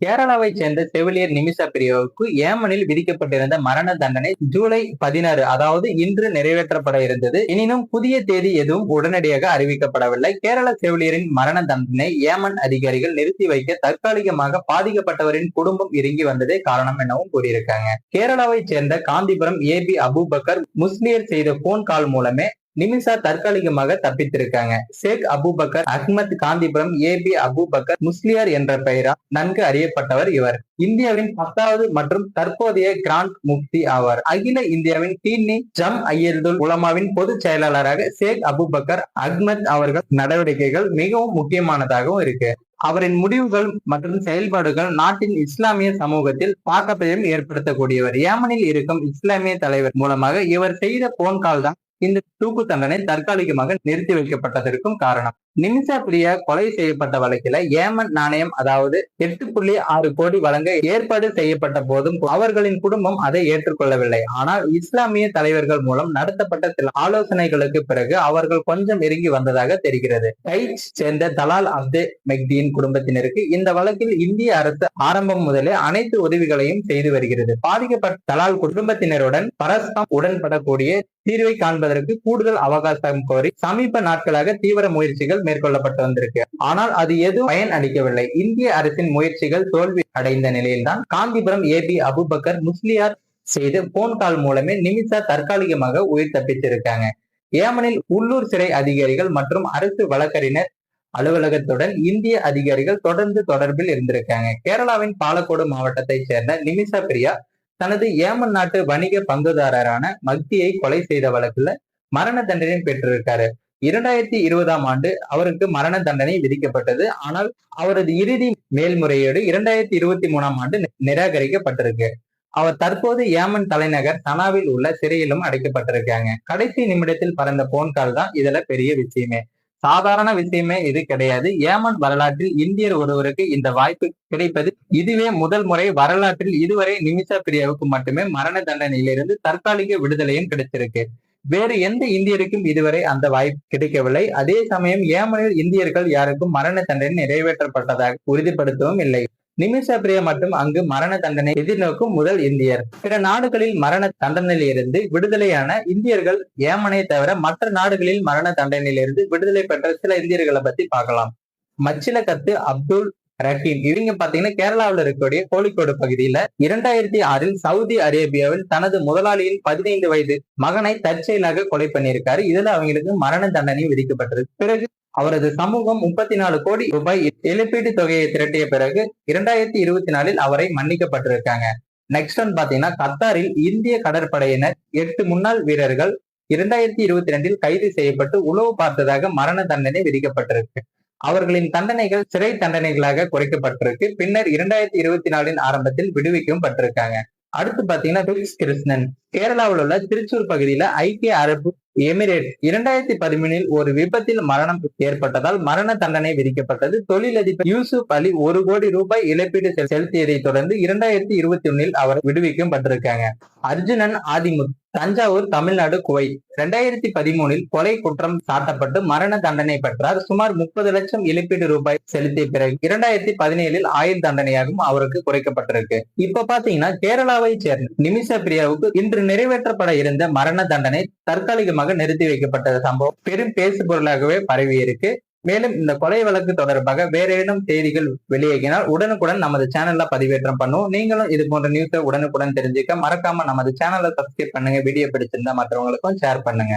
கேரளாவை சேர்ந்த செவிலியர் நிமிஷா பிரியாவுக்கு ஏமனில் விதிக்கப்பட்டிருந்த மரண தண்டனை ஜூலை பதினாறு அதாவது இன்று நிறைவேற்றப்பட இருந்தது. எனினும் புதிய தேதி எதுவும் உடனடியாக அறிவிக்கப்படவில்லை. கேரள செவிலியரின் மரண தண்டனை ஏமன் அதிகாரிகள் நிறுத்தி வைக்க தற்காலிகமாக பாதிக்கப்பட்டவரின் குடும்பம் இறங்கி வந்ததே காரணம் எனவும் கூறியிருக்காங்க. கேரளாவை சேர்ந்த Kanthapuram A P Abu Bakr Musliyar செய்த போன் கால் மூலமே நிமிஷா தற்காலிகமாக தப்பித்திருக்காங்க. Sheikh Abu Bakr Ahmad Kanthapuram A P Abu Bakr Musliyar என்ற பெயரால் நன்கு அறியப்பட்டவர் இவர். இந்தியாவின் பத்தாவது மற்றும் தற்போதைய கிராண்ட் முக்தி ஆவார். அகில இந்தியாவின் டீன்னி ஜம் ஐயல்துல் உலமாவின் பொதுச் செயலாளராக ஷேக் அபுபக்கர் அஹ்மத் அவர்கள் நடவடிக்கைகள் மிகவும் முக்கியமானதாகவும் இருக்கு. அவரின் முடிவுகள் மற்றும் செயல்பாடுகள் நாட்டின் இஸ்லாமிய சமூகத்தில் தாக்கத்தையும் ஏற்படுத்தக்கூடியவர். ஏமனில் இருக்கும் இஸ்லாமிய தலைவர் மூலமாக இவர் செய்த போன் கால் தான் இந்த தூக்கு தண்டனை தற்காலிகமாக நிறுத்தி வைக்கப்பட்டதற்கும் காரணம். நிமிஷா பிரியா கொலை செய்யப்பட்ட வழக்கில ஏமன் நாணயம் அதாவது எட்டு புள்ளி ஆறு கோடி வழங்க ஏற்பாடு செய்யப்பட்ட போதும் அவர்களின் குடும்பம் அதை ஏற்றுக்கொள்ளவில்லை. ஆனால் இஸ்லாமிய தலைவர்கள் மூலம் நடத்தப்பட்ட சில ஆலோசனைகளுக்கு பிறகு அவர்கள் கொஞ்சம் இறங்கி வந்ததாக தெரிகிறது. கைச் சேர்ந்த தலால் அப்தே மெக்தியின் குடும்பத்தினருக்கு இந்த வழக்கில் இந்திய அரசு ஆரம்பம் முதலே அனைத்து உதவிகளையும் செய்து வருகிறது. பாதிக்கப்பட்ட தலால் குடும்பத்தினருடன் பரஸ்பரம் உடன்படக்கூடிய தீர்வை காண்பதற்கு கூடுதல் அவகாசம் கோரி சமீப நாட்களாக தீவிர முயற்சிகள் மேற்கொள்ளப்பட்டு வந்திருக்கு. ஆனால் அது எதுவும் பயன் அளிக்கவில்லை. இந்திய அரசின் முயற்சிகள் தோல்வி அடைந்த நிலையில்தான் Kanthapuram A P Abu Bakr Musliyar செய்து போன் கால் மூலமே நிமிஷா தற்காலிகமாக உயிர் தப்பித்திருக்காங்க ஏமனில் உள்ளூர் சிறை அதிகாரிகள் மற்றும் அரசு வழக்கறிஞர் அலுவலகத்துடன் இந்திய அதிகாரிகள் தொடர்ந்து தொடர்பில் இருந்திருக்காங்க. கேரளாவின் பாலக்கோடு மாவட்டத்தைச் சேர்ந்த நிமிஷா பிரியா தனது ஏமன் நாட்டு வணிக பங்குதாரரான மக்தியை கொலை செய்த வழக்குல மரண தண்டனை பெற்றிருக்காரு. இரண்டாயிரத்தி இருபதாம் ஆண்டு அவருக்கு மரண தண்டனை விதிக்கப்பட்டது. ஆனால் அவரது இறுதி மேல்முறையீடு இரண்டாயிரத்தி இருபத்தி மூணாம் ஆண்டு நிராகரிக்கப்பட்டிருக்கு. அவர் தற்போது ஏமன் தலைநகர் சனாவில் உள்ள சிறையிலும் அடைக்கப்பட்டிருக்காங்க. கடைசி நிமிடத்தில் பறந்த போன் கால் தான் இதுல பெரிய விஷயமே. சாதாரண விஷயமே இது கிடையாது. ஏமன் வரலாற்றில் இந்தியர் ஒருவருக்கு இந்த வாய்ப்பு கிடைப்பது இதுவே முதல் முறை. வரலாற்றில் இதுவரை நிமிஷா பிரியாவுக்கு மட்டுமே மரண தண்டனையிலிருந்து தற்காலிக விடுதலையும் கிடைச்சிருக்கு. வேறு எந்த இந்தியருக்கும் இதுவரை அந்த வாய்ப்பு கிடைக்கவில்லை. அதே சமயம் ஏமனில் இந்தியர்கள் யாருக்கும் மரண தண்டனை நிறைவேற்றப்பட்டதாக உறுதிப்படுத்தவும் இல்லை. நிமிஷா பிரியா மட்டும் அங்கு மரண தண்டனை எதிர்நோக்கும் முதல் இந்தியர். பிற நாடுகளில் மரண தண்டனையிலிருந்து விடுதலையான இந்தியர்கள் ஏமனை தவிர மற்ற நாடுகளில் மரண தண்டனையிலிருந்து விடுதலை பெற்ற சில இந்தியர்களை பத்தி பார்க்கலாம். மச்சிலக்கத்து அப்துல் ரஹீம். இவங்க பாத்தீங்கன்னா கேரளாவில் இருக்கக்கூடிய கோழிக்கோடு பகுதியில இரண்டாயிரத்தி ஆறில் சவுதி அரேபியாவில் தனது முதலாளியின் பதினைந்து வயது மகனை தற்செயலாக கொலை பண்ணியிருக்காரு. இதுல அவங்களுக்கு மரண தண்டனை விதிக்கப்பட்டது பிறகு அவரது சமூகம் முப்பத்தி நாலு கோடி ரூபாய் இழப்பீட்டு தொகையை திரட்டிய பிறகு இரண்டாயிரத்தி இருபத்தி நாலில் அவரை மன்னிக்கப்பட்டிருக்காங்க. நெக்ஸ்ட் ஒன் பாத்தீங்கன்னா கத்தாரில் இந்திய கடற்படையினர் எட்டு முன்னாள் வீரர்கள் இரண்டாயிரத்தி இருபத்தி ரெண்டில் கைது செய்யப்பட்டு உளவு பார்த்ததாக மரண தண்டனை விதிக்கப்பட்டிருக்கு. அவர்களின் தண்டனைகள் சிறை தண்டனைகளாக குறைக்கப்பட்டிருக்கு. பின்னர் இரண்டாயிரத்தி இருபத்தி நாலின் ஆரம்பத்தில் விடுவிக்கவும் பட்டிருக்காங்க. அடுத்து பாத்தீங்கன்னா கிருஷ்ணன். கேரளாவில் உள்ள திருச்சூர் பகுதியில ஐக்கிய அரபு எமிரேட் இரண்டாயிரத்தி பதிமூணில் ஒரு விபத்தில் மரணம் ஏற்பட்டதால் மரண தண்டனை விதிக்கப்பட்டது. தொழிலதிபர் யூசுப் அலி ஒரு கோடி ரூபாய் இழப்பீடு செலுத்தியதை தொடர்ந்து இரண்டாயிரத்தி இருபத்தி ஒன்னில் அவர் விடுவிக்கும் பட்டிருக்காங்க. அர்ஜுனன் ஆதிமுத் தஞ்சாவூர் தமிழ்நாடு குவைத் இரண்டாயிரத்தி பதிமூனில் கொலை குற்றம் சாட்டப்பட்டு மரண தண்டனை பெற்றார். சுமார் முப்பது லட்சம் இழப்பீடு ரூபாய் செலுத்திய பிறகு இரண்டாயிரத்தி பதினேழில் ஆயுள் தண்டனையாகவும் அவருக்கு குறைக்கப்பட்டிருக்கு. இப்ப பாத்தீங்கன்னா கேரளாவை சேர்ந்த நிமிஷா பிரியாவுக்கு இன்று நிறைவேற்றப்பட இருந்த மரண தண்டனை தற்காலிகமாக நிறுத்தி வைக்கப்பட்ட சம்பவம். பெரும் பேசு பொருளாகவே பரவி இருக்கு மேலும் இந்த கொலை வழக்கு தொடர்பாக வேற ஏதும் செய்திகள் வெளியேகினால் உடனுக்குடன் நமது சேனல்ல பதிவேற்றம் பண்ணுவோம். நீங்களும் இது போன்ற நியூஸை உடனுக்குடன் தெரிஞ்சுக்க மறக்காம நமது சேனலை சப்ஸ்கிரைப் பண்ணுங்க வீடியோ பிடிச்சிருந்தா மற்றவங்களுக்கும் ஷேர் பண்ணுங்க.